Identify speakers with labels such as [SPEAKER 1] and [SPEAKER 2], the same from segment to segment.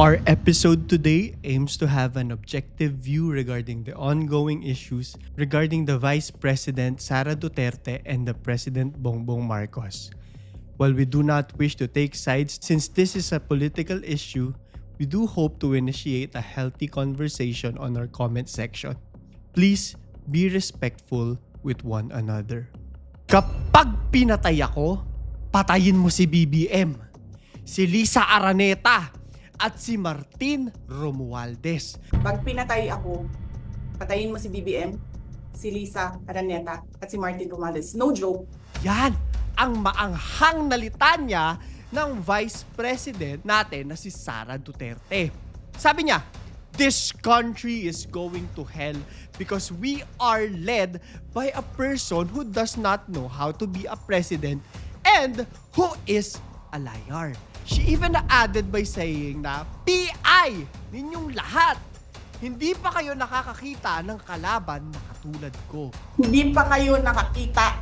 [SPEAKER 1] Our episode today aims to have an objective view regarding the ongoing issues regarding the Vice President Sara Duterte and the President Bongbong Marcos. While we do not wish to take sides since this is a political issue, we do hope to initiate a healthy conversation on our comment section. Please be respectful with one another. Kapag pinatay ako, patayin mo si BBM, si Lisa Araneta, at si Martin Romualdez.
[SPEAKER 2] Pag pinatay ako, patayin mo si BBM, si Lisa Araneta, at si Martin Romales. No joke.
[SPEAKER 1] Yan ang maanghang na litanya ng Vice President natin na si Sara Duterte. Sabi niya, This country is going to hell because we are led by a person who does not know how to be a president and who is a liar. She even added by saying na PI ninyong lahat. Hindi pa kayo nakakakita ng kalaban na katulad ko.
[SPEAKER 2] Hindi pa kayo nakakita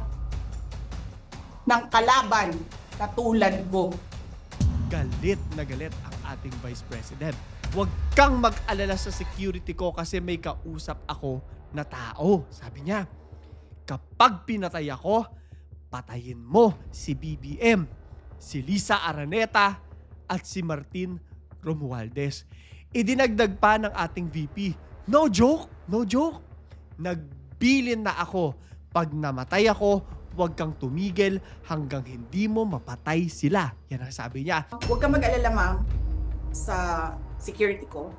[SPEAKER 2] ng kalaban na tulad ko.
[SPEAKER 1] galit na galit ang ating Vice President. Huwag kang mag-alala sa security ko kasi may kausap ako na tao. Sabi niya, kapag pinatay ako, patayin mo si BBM, si Lisa Araneta, at si Martin Romualdez. Idinagdag pa ng ating VP, no joke, no joke. Nagbilin na ako. Pag namatay ako, huwag kang tumigil hanggang hindi mo mapatay sila. Yan ang sabi niya.
[SPEAKER 2] Huwag ka mag-alala ma'am sa security ko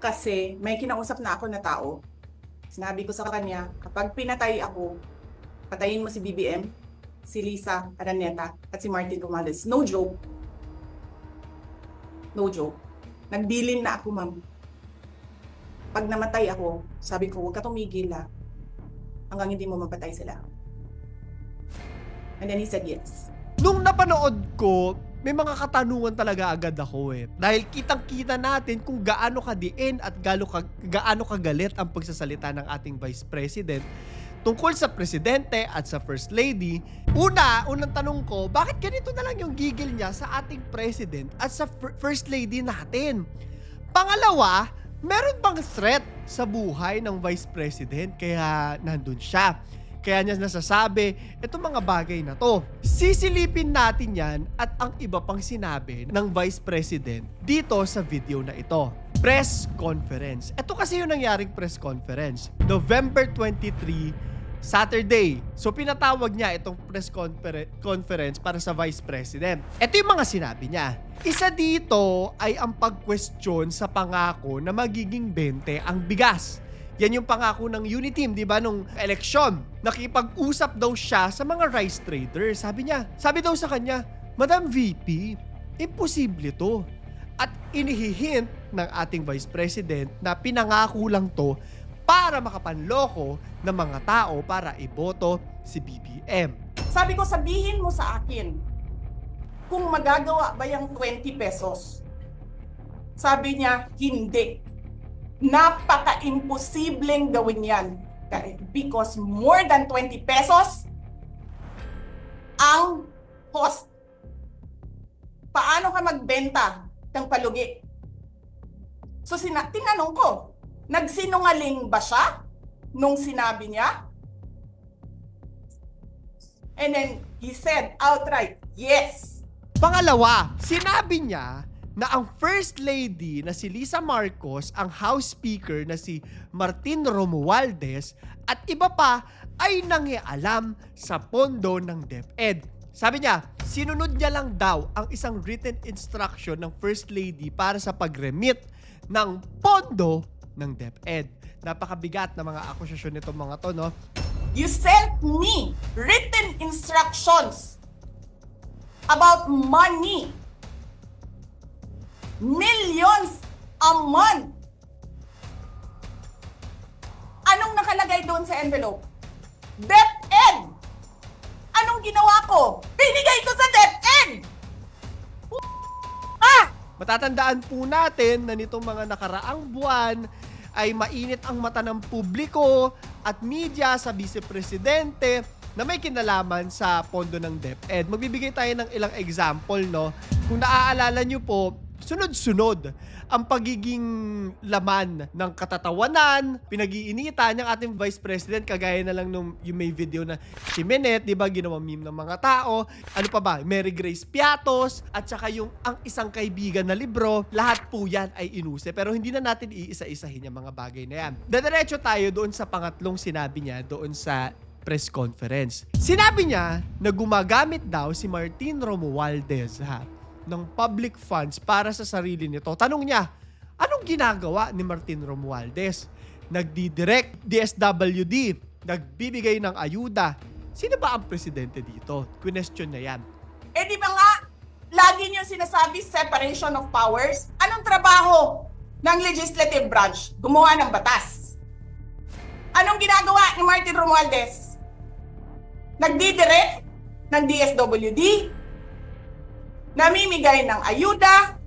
[SPEAKER 2] kasi may kinausap na ako na tao. Sinabi ko sa kanya, kapag pinatay ako, patayin mo si BBM, si Lisa Araneta, at si Martin Romales. No joke. No joke. Nagbilin na ako, ma'am. Pag namatay ako, sabi ko, huwag ka tumigil ha. Hanggang hindi mo mapatay sila. And then he said yes.
[SPEAKER 1] Nung napanood ko, may mga katanungan talaga agad ako eh. Dahil kitang-kita natin kung gaano kadiin at gaano, ka, gaano kagalit ang pagsasalita ng ating Vice President tungkol sa Presidente at sa First Lady. Una, unang tanong ko, bakit ganito na lang yung gigil niya sa ating President at sa Fir- First Lady natin? Pangalawa, meron bang threat sa buhay ng Vice President kaya nandun siya? Kaya niya nasasabi, itong mga bagay na to. Sisilipin natin yan at ang iba pang sinabi ng Vice President dito sa video na ito. Press conference. Ito kasi yung nangyaring press conference. November 23, Saturday. So pinatawag niya itong press confer- conference para sa Vice President. Ito yung mga sinabi niya. Isa dito ay ang pag-question sa pangako na magiging 20 ang bigas. Yan yung pangako ng Uniteam, di ba, nung eleksyon. Nakipag-usap daw siya sa mga rice traders. Sabi niya, sabi daw sa kanya, Madam VP, imposible to. At inihihint ng ating Vice President na pinangako lang to para makapanloko ng mga tao para iboto si BBM.
[SPEAKER 2] Sabi ko, sabihin mo sa akin kung magagawa ba yung 20 pesos. Sabi niya, hindi. Napaka-imposibleng gawin yan. Because more than 20 pesos ang cost. Paano ka magbenta ng palugi? So sina- tinanong ko, nagsinungaling ba siya nung sinabi niya? And then he said outright, yes.
[SPEAKER 1] Pangalawa, sinabi niya na ang First Lady na si Lisa Marcos, ang House Speaker na si Martin Romualdez, at iba pa ay nangialam sa pondo ng DepEd. Sabi niya, sinunod niya lang daw ang isang written instruction ng First Lady para sa pag-remit ng pondo ng DepEd. Napakabigat na mga akusasyon nitong mga to, no?
[SPEAKER 2] You sent me written instructions about money. Millions a month. Anong nakalagay doon sa envelope? DepEd! Anong ginawa ko? Binigay ko sa DepEd! Ah!
[SPEAKER 1] Matatandaan po natin na nitong mga nakaraang buwan ay mainit ang mata ng publiko at media sa vice-presidente na may kinalaman sa pondo ng DepEd. Magbibigay tayo ng ilang example, no? Kung naaalala nyo po, sunod-sunod ang pagiging laman ng katatawanan, pinag-iinitan ng ating Vice President, kagaya na lang nung yung may video na si Menet, di ba, ginawa meme ng mga tao. Ano pa ba? Mary Grace Piatos, at saka yung ang isang kaibigan na libro, lahat po yan ay inuse. Pero hindi na natin iisa-isahin yung mga bagay na yan. Dadiretso tayo doon sa pangatlong sinabi niya doon sa press conference. Sinabi niya na gumagamit daw si Martin Romualdez ha, ng public funds para sa sarili nito. Tanong niya, anong ginagawa ni Martin Romualdez? Nagdidirect DSWD, nagbibigay ng ayuda. Sino ba ang presidente dito? Question na yan.
[SPEAKER 2] Eh di ba nga, lagi niyo sinasabi separation of powers? Anong trabaho ng legislative branch? Gumawa ng batas. Anong ginagawa ni Martin Romualdez? Nagdidirect ng DSWD? Namimigay ng ayuda?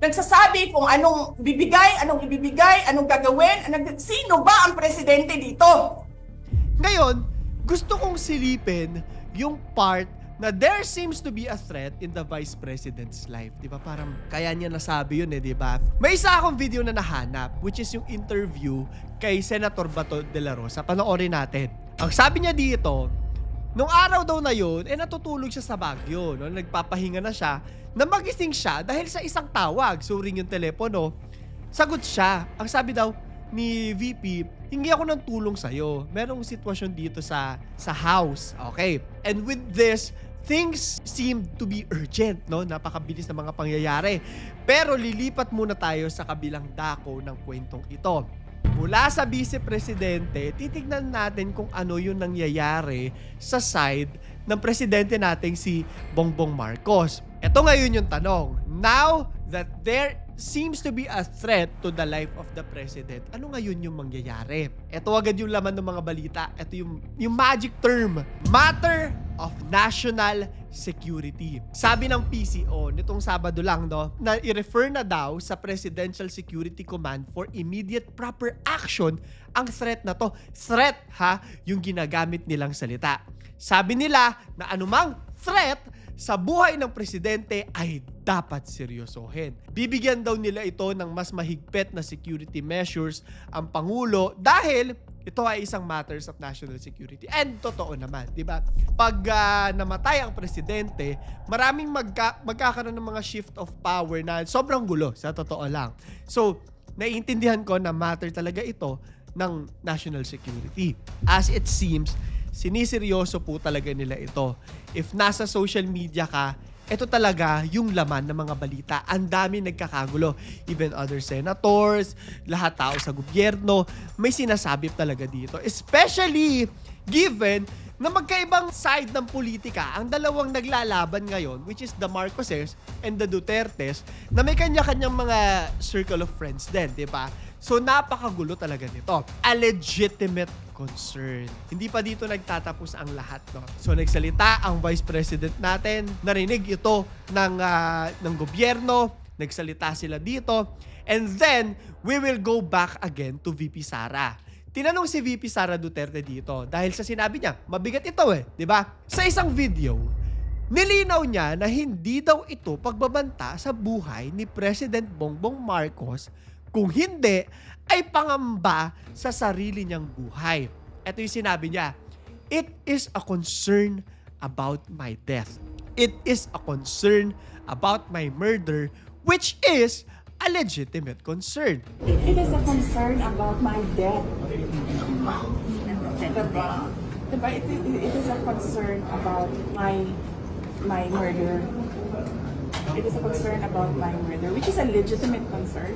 [SPEAKER 2] Nagsasabi kung anong bibigay, anong ibibigay, anong gagawin, anong, sino ba ang presidente dito?
[SPEAKER 1] Ngayon, gusto kong silipin yung part na there seems to be a threat in the Vice President's life. Di ba? Parang kaya niya nasabi yun eh, di ba? May isa akong video na nahanap, which is yung interview kay Senator Bato de la Rosa. Panoorin natin. Ang sabi niya dito, nung araw daw na yun, eh natutulog siya sa Baguio. No? Nagpapahinga na siya, na magising siya dahil sa isang tawag. So ring yung telepono, sagot siya. Ang sabi daw ni VP, hingi ako ng tulong sa'yo. Merong sitwasyon dito sa sa house. Okay. And with this, things seem to be urgent, no? Napakabilis na mga pangyayari. Pero lilipat muna tayo sa kabilang dako ng kwentong ito. Mula sa Vice Presidente, titignan natin kung ano yung nangyayari sa side ng presidente nating si Bongbong Marcos. Ito ngayon yung tanong. Now that there seems to be a threat to the life of the president, ano ngayon yung mangyayari? Ito agad yung laman ng mga balita. Ito yung, yung magic term. Matter of national security. Sabi ng PCO, nitong Sabado lang, no, na i-refer na daw sa Presidential Security Command for immediate proper action ang threat na to. Threat, ha? Yung ginagamit nilang salita. Sabi nila na anumang threat sa buhay ng presidente ay dapat seryosohin. Bibigyan daw nila ito ng mas mahigpit na security measures ang Pangulo dahil ito ay isang matters of national security. And totoo naman, di ba? Pag ah, namatay ang presidente, maraming magka- magkakaroon ng mga shift of power na sobrang gulo, sa totoo lang. So, naiintindihan ko na matter talaga ito ng national security. As it seems, siniseryoso po talaga nila ito. If nasa social media ka, ito talaga yung laman ng mga balita. Ang dami nagkakagulo. Even other senators, lahat tao sa gobyerno, may sinasabi talaga dito. Especially given na magkaibang side ng politika ang dalawang naglalaban ngayon, which is the Marcoses and the Dutertes, na may kanya-kanyang mga circle of friends din, di ba? So, napakagulo talaga nito. A legitimate concern. Hindi pa dito nagtatapos ang lahat, no? So, nagsalita ang Vice President natin, narinig ito ng, ah, ng gobyerno, nagsalita sila dito, and then, we will go back again to VP Sara. Tinanong si VP Sara Duterte dito dahil sa sinabi niya, mabigat ito eh, di ba? Sa isang video, nilinaw niya na hindi daw ito pagbabanta sa buhay ni President Bongbong Marcos kung hindi ay pangamba sa sarili niyang buhay. Ito yung sinabi niya, It is a concern about my death. It is a concern about my murder, which is a legitimate concern.
[SPEAKER 3] It is a concern about my death. Diba? Diba? It, it, it is a concern about my my murder. It is a concern about my murder, which is a legitimate concern.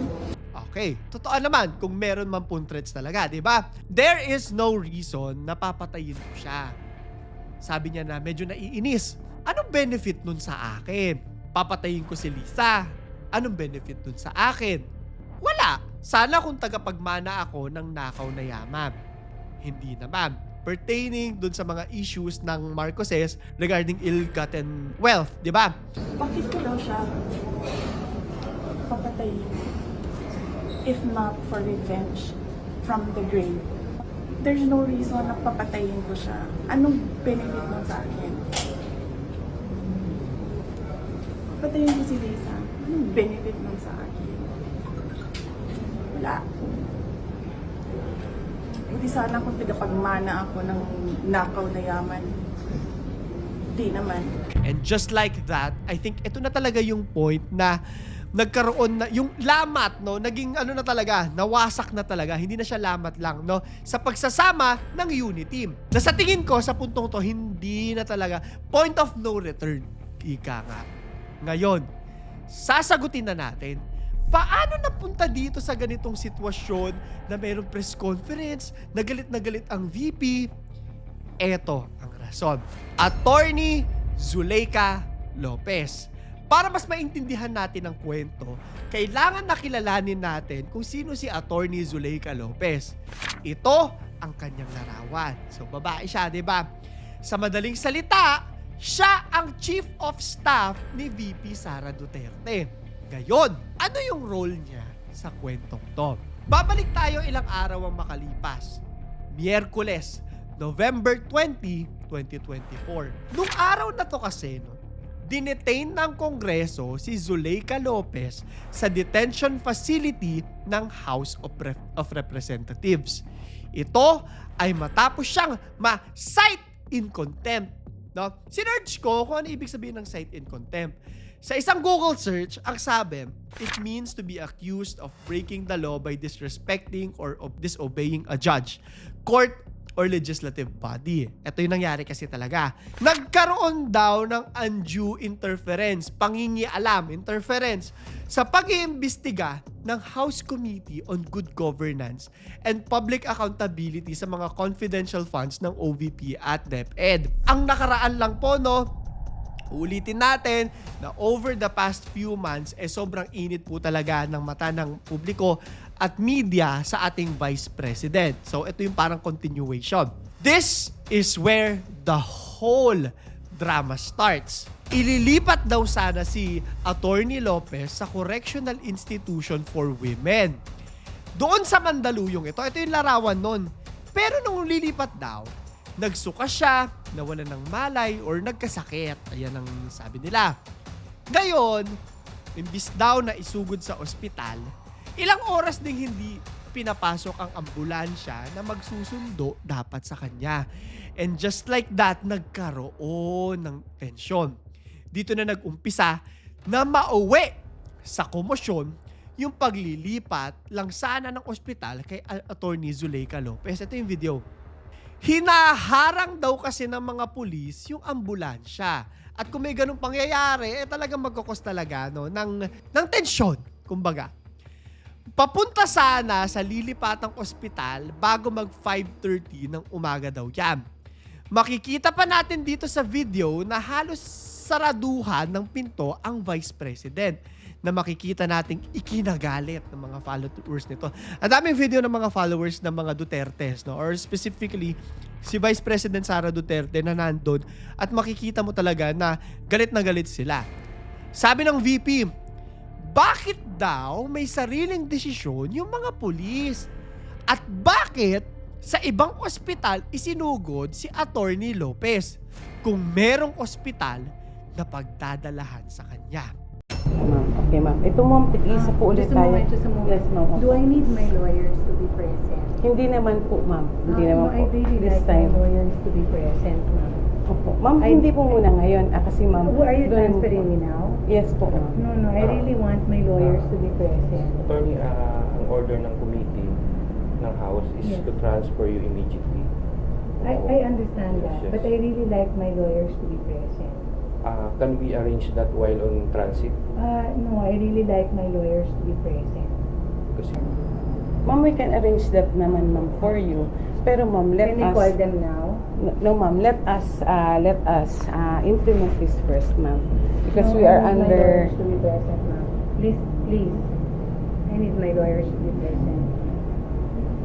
[SPEAKER 1] Okay, totoo naman kung meron man pong threats talaga, di ba? There is no reason na papatayin ko siya. Sabi niya na medyo naiinis. Anong benefit nun sa akin? Papatayin ko si Lisa. Anong benefit nun sa akin? Wala. Sana kung tagapagmana ako ng nakaw na yaman. Hindi naman. Pertaining dun sa mga issues ng Marcoses regarding ill-gotten wealth, di ba?
[SPEAKER 3] Bakit ko daw siya papatayin if not for revenge from the grave? there's no reason na papatayin ko siya. Anong benefit mo sa akin? Papatayin ko si Lisa. Anong benefit mo sa akin? Wala. Hindi sana kung tagapagmana ako ng nakaw na yaman. Di naman.
[SPEAKER 1] And just like that, I think ito na talaga yung point na nagkaroon na yung lamat no naging ano na talaga nawasak na talaga hindi na siya lamat lang no sa pagsasama ng unit team na sa tingin ko sa puntong to hindi na talaga point of no return ika nga ngayon sasagutin na natin paano napunta dito sa ganitong sitwasyon na mayroong press conference na galit na galit ang VP Eto ang rason. Attorney Zuleika Lopez. Para mas maintindihan natin ang kwento, kailangan nakilalanin natin kung sino si Attorney Zuleika Lopez. Ito ang kanyang larawan. So, babae siya, di ba? Sa madaling salita, siya ang Chief of Staff ni VP Sara Duterte. Ngayon, ano yung role niya sa kwentong to? Babalik tayo ilang araw ang makalipas. Miyerkules, November 20, 2024. Nung araw na to kasi, no, dinetain ng Kongreso si Zuleika Lopez sa detention facility ng House of, Rep- of Representatives. Ito ay matapos siyang ma-cite in contempt. No? Sinerge ko kung ano ibig sabihin ng cite in contempt. Sa isang Google search, ang sabi, it means to be accused of breaking the law by disrespecting or of disobeying a judge, court, or legislative body. Ito yung nangyari kasi talaga. Nagkaroon daw ng undue interference, pangingialam, interference, sa pag-iimbestiga ng House Committee on Good Governance and Public Accountability sa mga confidential funds ng OVP at DepEd. Ang nakaraan lang po, no, Ulitin natin na over the past few months, eh sobrang init po talaga ng mata ng publiko at media sa ating Vice President. So ito yung parang continuation. This is where the whole drama starts. Ililipat daw sana si Attorney Lopez sa Correctional Institution for Women. Doon sa Mandaluyong ito, ito yung larawan nun. Pero nung lilipat daw, nagsuka siya, nawala ng malay, or nagkasakit. Ayan ang sabi nila. Ngayon, imbis daw na isugod sa ospital, ilang oras ding hindi pinapasok ang ambulansya na magsusundo dapat sa kanya. And just like that, nagkaroon ng tensyon. Dito na nag-umpisa na mauwi sa komosyon yung paglilipat lang sana ng ospital kay Attorney Zuleika Lopez. Ito yung video. Hinaharang daw kasi ng mga pulis yung ambulansya. At kung may ganung pangyayari, eh talagang magkakos talaga no, ng, ng tensyon, kumbaga. Papunta sana sa lilipatang ospital bago mag 5.30 ng umaga daw yan. Makikita pa natin dito sa video na halos saraduhan ng pinto ang Vice President na makikita nating ikinagalit ng mga followers nito. Ang daming video ng mga followers ng mga Dutertes, no? or specifically, si Vice President Sara Duterte na nandun at makikita mo talaga na galit na galit sila. Sabi ng VP, bakit daw may sariling desisyon yung mga pulis? At bakit sa ibang ospital isinugod si Attorney Lopez kung merong ospital na pagdadalahan sa kanya?
[SPEAKER 4] Ma'am, okay ma'am. Ito ma'am, isa po ulit
[SPEAKER 5] Just a
[SPEAKER 4] tayo.
[SPEAKER 5] moment, just a moment.
[SPEAKER 4] Yes ma'am.
[SPEAKER 5] Do I need my lawyers to be present?
[SPEAKER 4] Hindi naman po ma'am. Hindi
[SPEAKER 5] Ah,
[SPEAKER 4] naman
[SPEAKER 5] no,
[SPEAKER 4] po.
[SPEAKER 5] I really
[SPEAKER 4] This
[SPEAKER 5] like
[SPEAKER 4] time.
[SPEAKER 5] my lawyers to be present, ma'am.
[SPEAKER 4] Opo. Ma'am,
[SPEAKER 5] I-
[SPEAKER 4] hindi po muna ngayon. Ah, kasi ma'am.
[SPEAKER 5] Who are you
[SPEAKER 4] doon-
[SPEAKER 5] transferring me now?
[SPEAKER 4] Yes po ma'am.
[SPEAKER 5] No, no, I really want my lawyers to be present.
[SPEAKER 6] Attorney, ah, ang order ng committee ng House is
[SPEAKER 5] Yes.
[SPEAKER 6] to transfer you immediately.
[SPEAKER 5] I, I understand
[SPEAKER 6] Yes,
[SPEAKER 5] that,
[SPEAKER 6] yes.
[SPEAKER 5] but I really like my lawyers to be
[SPEAKER 6] Ah, can we arrange that while on transit?
[SPEAKER 5] Uh, no, I really like my lawyers to be present.
[SPEAKER 6] Kasi
[SPEAKER 4] Ma'am, we can arrange that naman ma'am for you. Pero ma'am, let
[SPEAKER 5] Can I
[SPEAKER 4] us...
[SPEAKER 5] call them now?
[SPEAKER 4] No ma'am, let us, uh, let us uh, implement this first ma'am. Because
[SPEAKER 5] No,
[SPEAKER 4] we
[SPEAKER 5] I
[SPEAKER 4] are
[SPEAKER 5] need my
[SPEAKER 4] under...
[SPEAKER 5] lawyers to be present, ma'am. Please, please. I need my lawyers to be present.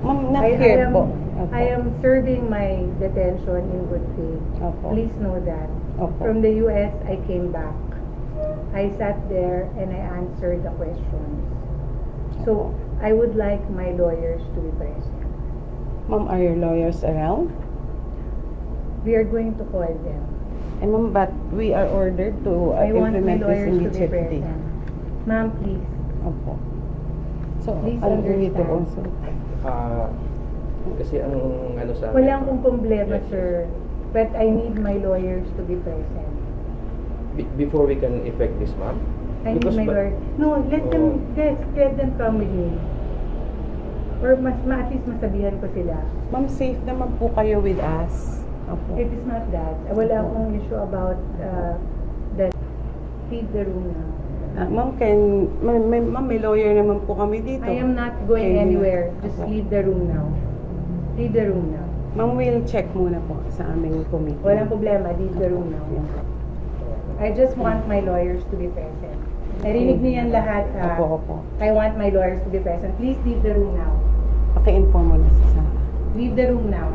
[SPEAKER 4] Ma'am, not
[SPEAKER 5] I, I
[SPEAKER 4] here
[SPEAKER 5] am,
[SPEAKER 4] po. Opo.
[SPEAKER 5] I am serving my detention in good faith.
[SPEAKER 4] Opo.
[SPEAKER 5] Please know that.
[SPEAKER 4] Opo.
[SPEAKER 5] From the US, I came back. I sat there and I answered the questions. So, I would like my lawyers to be present.
[SPEAKER 4] Ma'am, are your lawyers around?
[SPEAKER 5] We are going to call them.
[SPEAKER 4] And ma'am, but we are ordered to uh,
[SPEAKER 5] I want my
[SPEAKER 4] implement this
[SPEAKER 5] lawyers to be
[SPEAKER 4] immediately.
[SPEAKER 5] present. Ma'am, please.
[SPEAKER 4] Opo. So,
[SPEAKER 5] Please
[SPEAKER 4] need to
[SPEAKER 5] understand.
[SPEAKER 4] also.
[SPEAKER 6] Ah, kasi ang ano sa akin,
[SPEAKER 5] Wala akong problema,
[SPEAKER 6] Yes.
[SPEAKER 5] sir. But I need my lawyers to be present.
[SPEAKER 6] Be- before we can effect this, ma'am.
[SPEAKER 5] I need
[SPEAKER 6] Because
[SPEAKER 5] my
[SPEAKER 6] ba-
[SPEAKER 5] lawyer. No, let
[SPEAKER 6] Oo.
[SPEAKER 5] them, let, let them come with me. Or mas, ma, at least masabihan ko sila.
[SPEAKER 4] Ma'am, safe naman po kayo with us. Opo.
[SPEAKER 5] It is not that. Wala akong issue about uh, that. Leave the room now.
[SPEAKER 4] Ah, ma'am, can, may, may, ma'am, may lawyer naman po kami dito.
[SPEAKER 5] I am not going
[SPEAKER 4] Okay,
[SPEAKER 5] anywhere. Just
[SPEAKER 4] Opo.
[SPEAKER 5] leave the room now. Leave the room now.
[SPEAKER 4] Ma'am, we'll check muna po sa aming committee.
[SPEAKER 5] Walang problema. Leave the room now. I just want my lawyers to be present. Narinig niyo yan lahat, ha?
[SPEAKER 4] Opo, opo.
[SPEAKER 5] I want my lawyers to be present. Please leave the room now.
[SPEAKER 4] Paki-inform mo na sa
[SPEAKER 5] Leave the room now.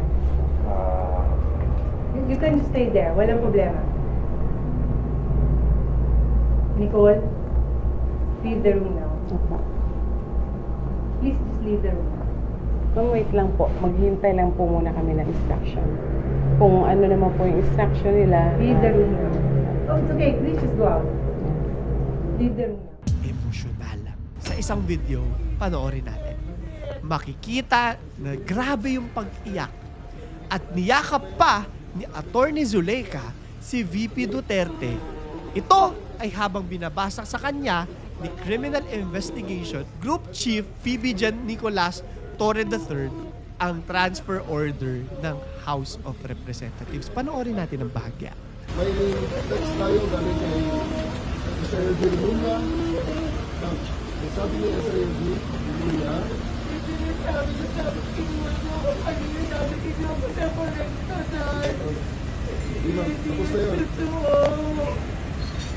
[SPEAKER 6] Ah,
[SPEAKER 5] You, you can stay there. Walang problema. Nicole, leave the room now.
[SPEAKER 4] Opo.
[SPEAKER 5] Please just leave the room now.
[SPEAKER 4] Ma'am, wait lang po. Maghintay lang po muna kami ng instruction. Kung ano naman po yung instruction nila.
[SPEAKER 5] Leave the
[SPEAKER 4] ah,
[SPEAKER 5] room now. Oh, it's okay. Please just go out. Leave the room now.
[SPEAKER 1] emosyonal. Sa isang video, panoorin natin. Makikita na grabe yung pag-iyak at niyakap pa ni Attorney Zuleika si VP Duterte. Ito ay habang binabasa sa kanya ni Criminal Investigation Group Chief PB Jan Nicolas Torre III ang transfer order ng House of Representatives. Panoorin natin ang bahagya.
[SPEAKER 7] May text tayo galing kay Mr. Eugene Luna. Sabi ni Mr. Eugene Luna, ba? Tapos na yun.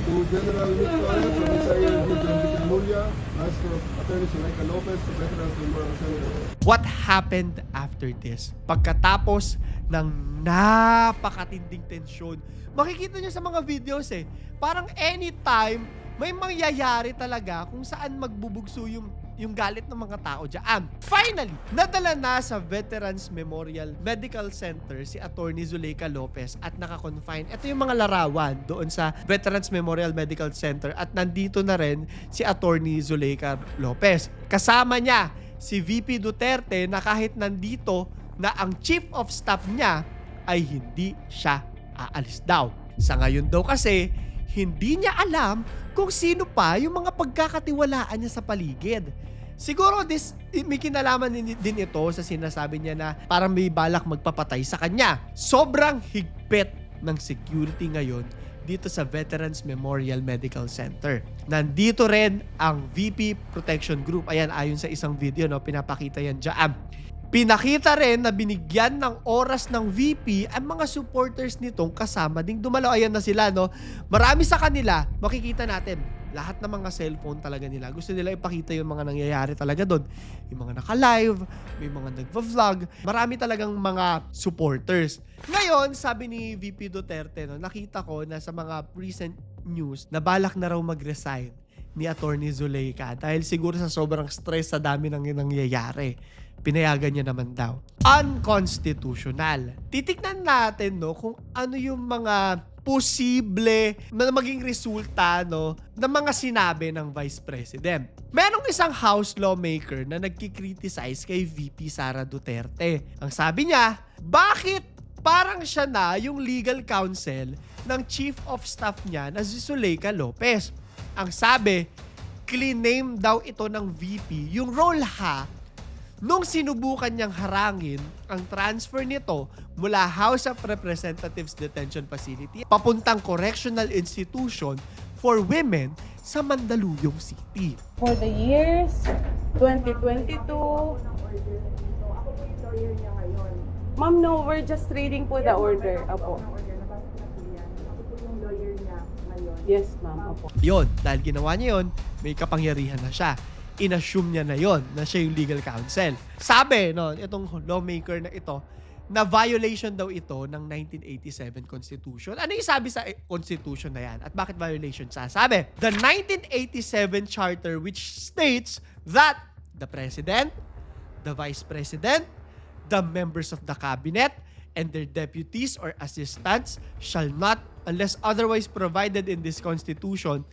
[SPEAKER 7] To General Nick Torres from Mr. Eugene Victoria, as to Attorney Suleika Lopez, to Veterans Memorial Center.
[SPEAKER 1] what happened after this? Pagkatapos ng napakatinding tensyon, makikita nyo sa mga videos eh, parang anytime may mangyayari talaga kung saan magbubugso yung yung galit ng mga tao dyan. Finally, nadala na sa Veterans Memorial Medical Center si Attorney Zuleika Lopez at naka-confine. Ito yung mga larawan doon sa Veterans Memorial Medical Center at nandito na rin si Attorney Zuleika Lopez. Kasama niya si VP Duterte na kahit nandito na ang chief of staff niya ay hindi siya aalis daw. Sa ngayon daw kasi, hindi niya alam kung sino pa yung mga pagkakatiwalaan niya sa paligid. Siguro this, may kinalaman din, ito sa sinasabi niya na parang may balak magpapatay sa kanya. Sobrang higpit ng security ngayon dito sa Veterans Memorial Medical Center. Nandito rin ang VP Protection Group. Ayan, ayon sa isang video, no, pinapakita yan dyan. Pinakita rin na binigyan ng oras ng VP ang mga supporters nitong kasama ding dumalaw. Ayan na sila, no? Marami sa kanila, makikita natin, lahat ng mga cellphone talaga nila. Gusto nila ipakita yung mga nangyayari talaga doon. Yung mga naka-live, may mga nagva-vlog. Marami talagang mga supporters. Ngayon, sabi ni VP Duterte, no, nakita ko na sa mga recent news na balak na raw mag-resign ni Attorney Zuleika dahil siguro sa sobrang stress sa dami ng nangyayari. Pinayagan niya naman daw. Unconstitutional. Titignan natin no kung ano yung mga posible na maging resulta no, ng mga sinabi ng Vice President. Merong isang House lawmaker na nagkikriticize kay VP Sara Duterte. Ang sabi niya, bakit parang siya na yung legal counsel ng Chief of Staff niya na si Zuleika Lopez. Ang sabi, clean name daw ito ng VP. Yung role ha, nung sinubukan niyang harangin ang transfer nito mula House of Representatives Detention Facility papuntang Correctional Institution for Women sa Mandaluyong City.
[SPEAKER 4] For the years 2022, Ma'am, no, we're just reading po the order. Opo. Yes, ma'am. Opo.
[SPEAKER 1] Yon, dahil ginawa niya yon, may kapangyarihan na siya. Inassume niya na yon na siya yung legal counsel. Sabi, no, itong lawmaker na ito, na violation daw ito ng 1987 Constitution. Ano yung sabi sa eh, Constitution na yan? At bakit violation sa? Sabi, the 1987 Charter which states that the President, the Vice President, The members of the cabinet and their deputies or assistants shall not, unless otherwise provided in this constitution,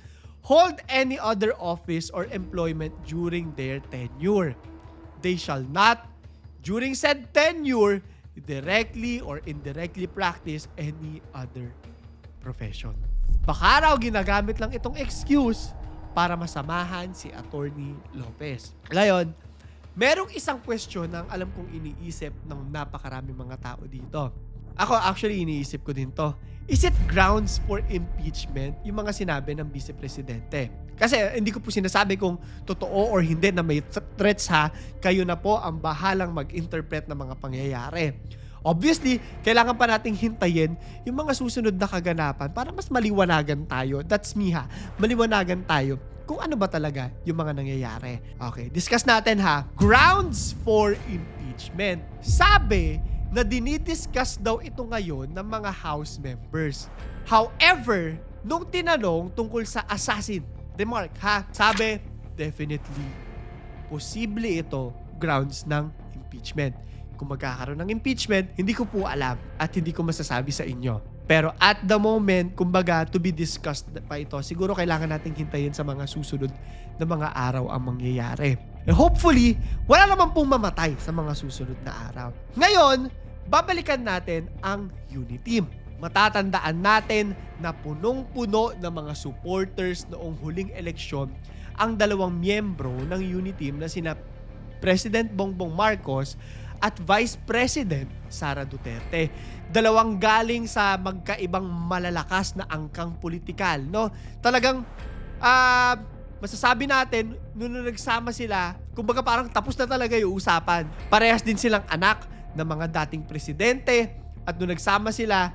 [SPEAKER 1] hold any other office or employment during their tenure. They shall not, during said tenure, directly or indirectly practice any other profession. Baka raw ginagamit lang itong excuse para masamahan si Attorney Lopez. Ngayon, merong isang question na alam kong iniisip ng napakaraming mga tao dito. Ako actually iniisip ko din to. Is it grounds for impeachment yung mga sinabi ng Vice Presidente? Kasi hindi ko po sinasabi kung totoo or hindi na may th- threats ha. Kayo na po ang bahalang mag-interpret ng mga pangyayari. Obviously, kailangan pa nating hintayin yung mga susunod na kaganapan para mas maliwanagan tayo. That's me ha. Maliwanagan tayo kung ano ba talaga yung mga nangyayari. Okay, discuss natin ha. Grounds for impeachment. Sabi na dinidiscuss daw ito ngayon ng mga House members. However, nung tinanong tungkol sa assassin, remark ha, sabi, definitely, posible ito grounds ng impeachment. Kung magkakaroon ng impeachment, hindi ko po alam at hindi ko masasabi sa inyo. Pero at the moment, kumbaga, to be discussed pa ito, siguro kailangan nating hintayin sa mga susunod na mga araw ang mangyayari. And hopefully, wala naman pong mamatay sa mga susunod na araw. Ngayon, babalikan natin ang Uniteam. Matatandaan natin na punong-puno ng mga supporters noong huling eleksyon ang dalawang miyembro ng Uniteam na sina President Bongbong Marcos at Vice President Sara Duterte. Dalawang galing sa magkaibang malalakas na angkang politikal, no? Talagang ah masasabi natin nung nagsama sila, kumbaga parang tapos na talaga yung usapan. Parehas din silang anak ng mga dating presidente at nung nagsama sila,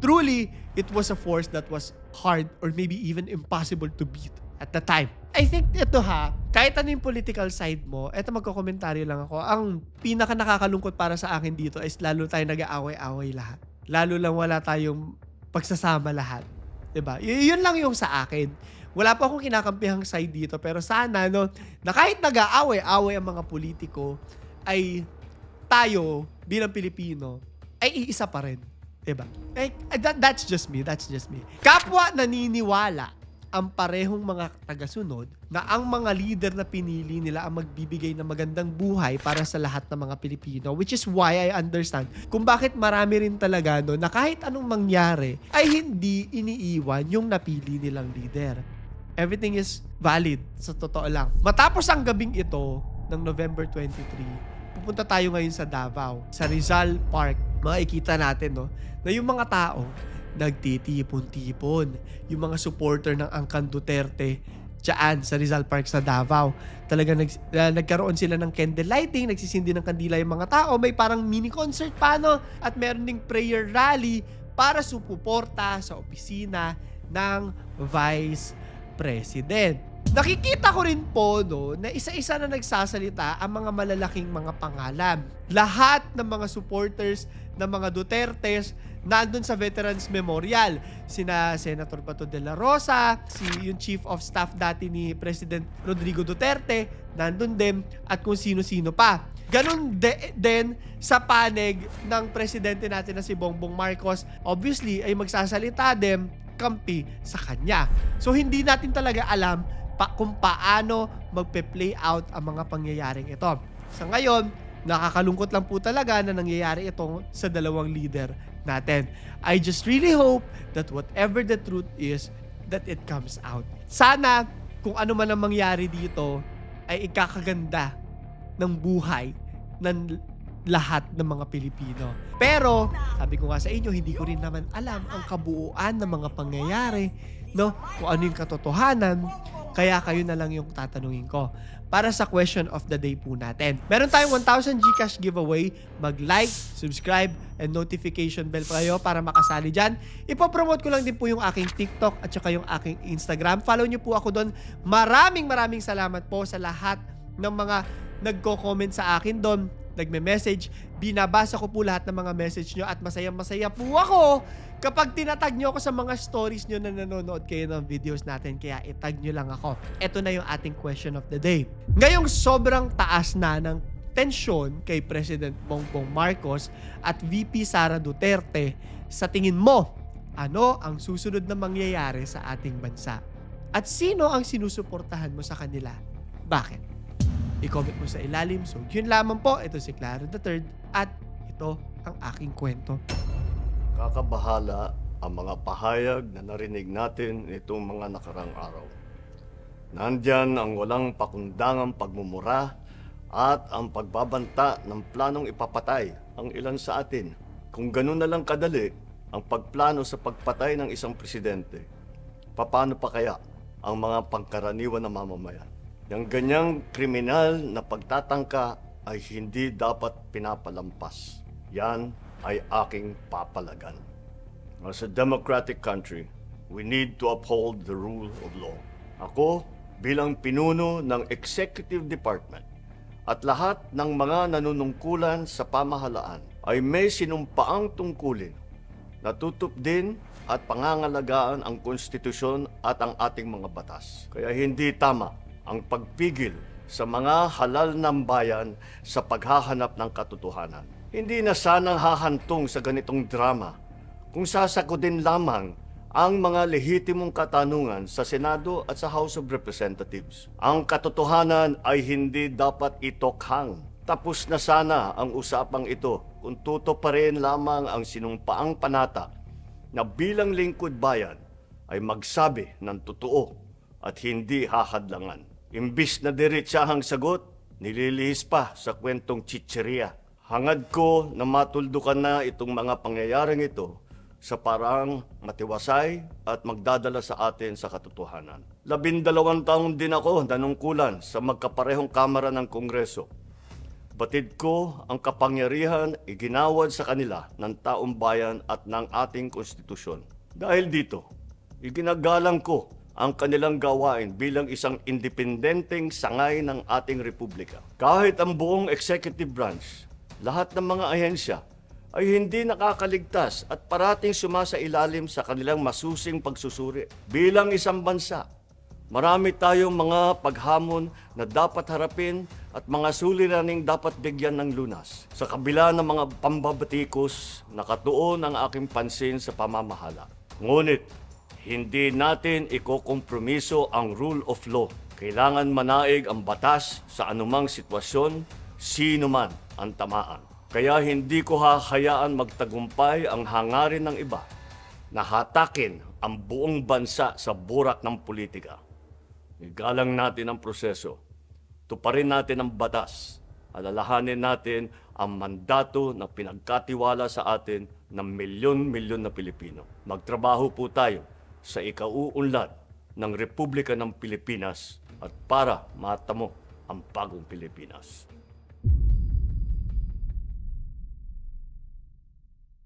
[SPEAKER 1] truly it was a force that was hard or maybe even impossible to beat at the time. I think ito ha, kahit ano yung political side mo, eto magkokomentaryo lang ako, ang pinaka nakakalungkot para sa akin dito is lalo tayo nag-aaway-away lahat. Lalo lang wala tayong pagsasama lahat. 'Di ba? Y- yun lang yung sa akin. Wala pa akong kinakampihang side dito, pero sana no, na kahit nag-aaway-away ang mga politiko, ay tayo bilang Pilipino ay iisa pa rin. 'Di ba? Eh, that, that's just me, that's just me. Kapwa naniniwala ang parehong mga tagasunod na ang mga leader na pinili nila ang magbibigay ng magandang buhay para sa lahat ng mga Pilipino which is why I understand kung bakit marami rin talaga no na kahit anong mangyari ay hindi iniiwan yung napili nilang leader. Everything is valid sa totoo lang. Matapos ang gabing ito ng November 23, pupunta tayo ngayon sa Davao, sa Rizal Park. Makikita natin no, na yung mga tao nagtitipon-tipon. Yung mga supporter ng Angkan Duterte dyan sa Rizal Park sa Davao. Talaga nag, uh, nagkaroon sila ng candle lighting, nagsisindi ng kandila yung mga tao. May parang mini concert pa, no? At meron ding prayer rally para supuporta sa opisina ng Vice President. Nakikita ko rin po no, na isa-isa na nagsasalita ang mga malalaking mga pangalan. Lahat ng mga supporters ng mga Dutertes nandun sa Veterans Memorial. Sina Senator Bato de la Rosa, si yung Chief of Staff dati ni President Rodrigo Duterte, nandun din, at kung sino-sino pa. Ganon de- din sa panig ng presidente natin na si Bongbong Marcos. Obviously, ay magsasalita din kampi sa kanya. So, hindi natin talaga alam pa kung paano magpe-play out ang mga pangyayaring ito. Sa ngayon, nakakalungkot lang po talaga na nangyayari ito sa dalawang leader natin. I just really hope that whatever the truth is, that it comes out. Sana, kung ano man ang mangyari dito, ay ikakaganda ng buhay ng lahat ng mga Pilipino. Pero, sabi ko nga sa inyo, hindi ko rin naman alam ang kabuuan ng mga pangyayari, no? Kung ano yung katotohanan, kaya kayo na lang yung tatanungin ko para sa question of the day po natin. Meron tayong 1,000 Gcash giveaway. Mag-like, subscribe, and notification bell pa kayo para makasali dyan. Ipopromote ko lang din po yung aking TikTok at saka yung aking Instagram. Follow nyo po ako doon. Maraming maraming salamat po sa lahat ng mga nagko-comment sa akin doon nagme-message, binabasa ko po lahat ng mga message nyo at masaya-masaya po ako kapag tinatag nyo ako sa mga stories nyo na nanonood kayo ng videos natin. Kaya itag nyo lang ako. Ito na yung ating question of the day. Ngayong sobrang taas na ng tensyon kay President Bongbong Marcos at VP Sara Duterte, sa tingin mo, ano ang susunod na mangyayari sa ating bansa? At sino ang sinusuportahan mo sa kanila? Bakit? I-comment mo sa ilalim. So, yun lamang po. Ito si Clara III at ito ang aking kwento.
[SPEAKER 8] Kakabahala ang mga pahayag na narinig natin itong mga nakarang araw. Nandyan ang walang pakundangang pagmumura at ang pagbabanta ng planong ipapatay ang ilan sa atin. Kung ganun na lang kadali ang pagplano sa pagpatay ng isang presidente, paano pa kaya ang mga pangkaraniwan na mamamayan? Yang ganyang kriminal na pagtatangka ay hindi dapat pinapalampas. Yan ay aking papalagan. As a democratic country, we need to uphold the rule of law. Ako, bilang pinuno ng Executive Department at lahat ng mga nanunungkulan sa pamahalaan ay may sinumpaang tungkulin na tutup din at pangangalagaan ang konstitusyon at ang ating mga batas. Kaya hindi tama ang pagpigil sa mga halal ng bayan sa paghahanap ng katotohanan. Hindi na sanang hahantong sa ganitong drama kung sasagutin lamang ang mga lehitimong katanungan sa Senado at sa House of Representatives. Ang katotohanan ay hindi dapat itokhang. Tapos na sana ang usapang ito kung tuto pa rin lamang ang sinumpaang panata na bilang lingkod bayan ay magsabi ng totoo at hindi hahadlangan. Imbis na diretsahang sagot, nililihis pa sa kwentong chicheria. Hangad ko na matuldukan na itong mga pangyayaring ito sa parang matiwasay at magdadala sa atin sa katotohanan. Labindalawang taon din ako nanungkulan sa magkaparehong kamara ng Kongreso. Batid ko ang kapangyarihan iginawad sa kanila ng taong bayan at ng ating konstitusyon. Dahil dito, iginagalang ko ang kanilang gawain bilang isang independenteng sangay ng ating republika. Kahit ang buong executive branch, lahat ng mga ahensya ay hindi nakakaligtas at parating sumasailalim sa kanilang masusing pagsusuri. Bilang isang bansa, marami tayong mga paghamon na dapat harapin at mga suliraning dapat bigyan ng lunas. Sa kabila ng mga pambabatikos, nakatuon ang aking pansin sa pamamahala. Ngunit, hindi natin ikokompromiso ang rule of law. Kailangan manaig ang batas sa anumang sitwasyon, sino man ang tamaan. Kaya hindi ko hahayaan magtagumpay ang hangarin ng iba na hatakin ang buong bansa sa burak ng politika. Igalang natin ang proseso. Tuparin natin ang batas. Alalahanin natin ang mandato na pinagkatiwala sa atin ng milyon-milyon na Pilipino. Magtrabaho po tayo sa ikauunlad ng Republika ng Pilipinas at para matamo ang bagong Pilipinas.